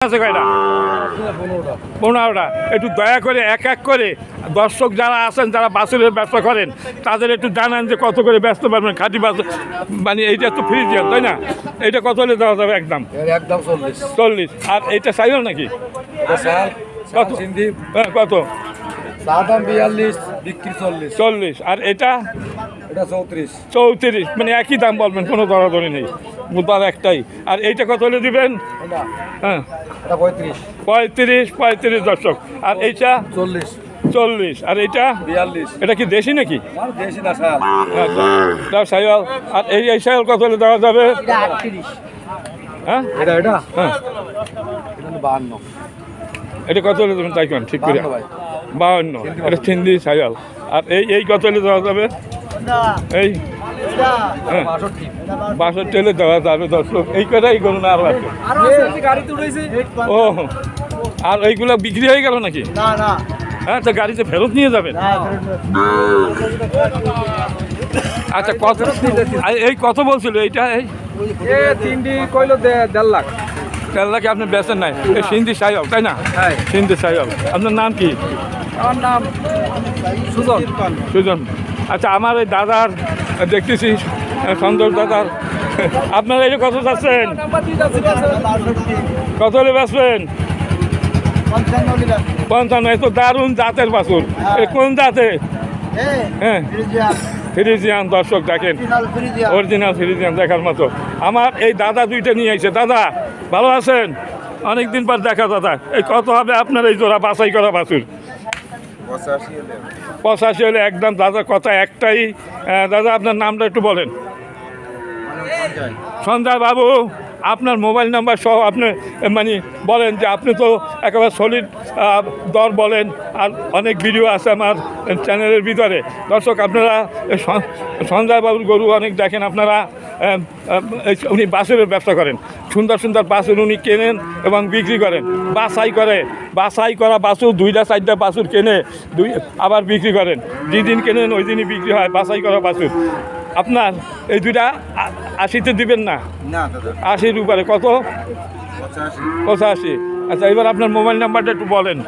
আছে কয়টা? পনেরোটা। একটু দয়া করে এক এক করে দর্শক যারা আছেন যারা বাসের ব্যবসা করেন তাদের একটু জানান যে কত করে ব্যস্ত পারবেন খাঁটি বাস মানে এইটা তো ফ্রি দিয়ে তাই না? এইটা কত হলে দেওয়া যাবে একদম? একদম চল্লিশ। চল্লিশ। আর এইটা সাইকেল নাকি? কত? হ্যাঁ কত? দাম বিয়াল্লিশ বিক্রি চল্লিশ। চল্লিশ। আর এটা? এটা চৌত্রিশ। চৌত্রিশ। মানে একই দাম বলবেন কোনো দরাদরি নেই। বুধবার একটাই। আর এইটা কত হলে দিবেন? হ্যাঁ। পঁয়ত্রিশ। পঁয়ত্রিশ দর্শক। আর এইটা? চল্লিশ। চল্লিশ। আর এইটা? বিয়াল্লিশ। এটা কি দেশি নাকি? আচ্ছা দাও আর এই এই সাইকেল কত হলে দেওয়া যাবে? হ্যাঁ? এটা এটা? হ্যাঁ। এটা বাহান্ন। এটা কত হলে দেবেন? তাই কোন ঠিক করে। বাহান্ন এটা চিন্দি সাইকেল আর এই এই কত হলে দেওয়া যাবে? এই বাষট্টি বাসের টেলে দেওয়া যাবে দর্শক। এই কথাই করুন আর আছে গাড়িতে ও আর এইগুলো বিক্রি হয়ে গেল নাকি? না না। হ্যাঁ তো গাড়িতে ফেরত নিয়ে যাবেন? আচ্ছা কত আর এই কত বলছিল এইটা? এই তিনটি কইলো দেড় লাখ। তেল লাখে আপনি বেচেন নাই। এই সিন্ধি সাইকেল তাই না? হ্যাঁ। সিন্ধি সাইকেল আপনার নাম কি? আমার নাম সুজন। সুজন। আচ্ছা আমার এই দাদার দেখতেছি সন্তোষ দাদার আপনারা এই কত চাচ্ছেন কত হলে বেচবেন? পঞ্চান্ন এ তো দারুণ জাতের বাছুর। এ, কোন জাতে? হ্যাঁ। ফ্রিজিয়ান, দর্শক দেখেন। অরিজিনাল ফ্রিজিয়ান দেখার মতো। আমার এই দাদা দুইটা নিয়ে আইছে। দাদা, ভালো আছেন? অনেক দিন পর দেখা, দাদা। এই কত হবে আপনার এই জোড়া বাছাই করা বাছুর? পঁচাশি হলে একদম দাদা, কথা একটাই দাদা, আপনার নামটা একটু বলেন। সঞ্জয় বাবু, আপনার মোবাইল নাম্বার সহ আপনি মানে বলেন যে আপনি তো একেবারে সলিড দর বলেন, আর অনেক ভিডিও আছে আমার চ্যানেলের ভিতরে। দর্শক, আপনারা সঞ্জয় বাবুর গরু অনেক দেখেন আপনারা। উনি বাসের ব্যবসা করেন। সুন্দর সুন্দর বাসুর উনি কেনেন এবং বিক্রি করেন। বাসাই করে বাসাই করা বাছুর দুইটা চারটা বাছুর কেনে দুই আবার বিক্রি করেন। যেদিন কেনেন ওই দিনই বিক্রি হয় বাসাই করা বাছুর আপনার এই দুইটা আশিতে দিবেন না? আশির উপরে কত? পঁচাশি। আচ্ছা এবার আপনার মোবাইল নাম্বারটা একটু বলেন।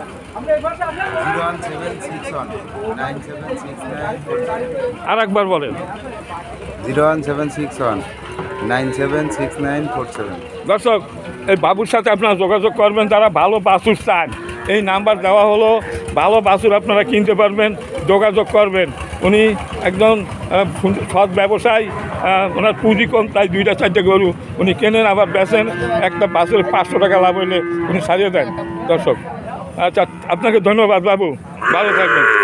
আর একবার বলেন। Zero one seven six one nine seven six nine four seven দর্শক এই বাবুর সাথে আপনারা যোগাযোগ করবেন তারা ভালো বাছুর চান। এই নাম্বার দেওয়া হলো ভালো বাছুর আপনারা কিনতে পারবেন যোগাযোগ করবেন। উনি একজন সৎ ব্যবসায়ী ওনার পুঁজি কম তাই দুইটা চারটে গরু উনি কেনেন আবার বেচেন। একটা বাছুর পাঁচশো টাকা লাভ হইলে উনি সারিয়ে দেন। দর্শক আচ্ছা আপনাকে ধন্যবাদ বাবু। ভালো থাকবেন।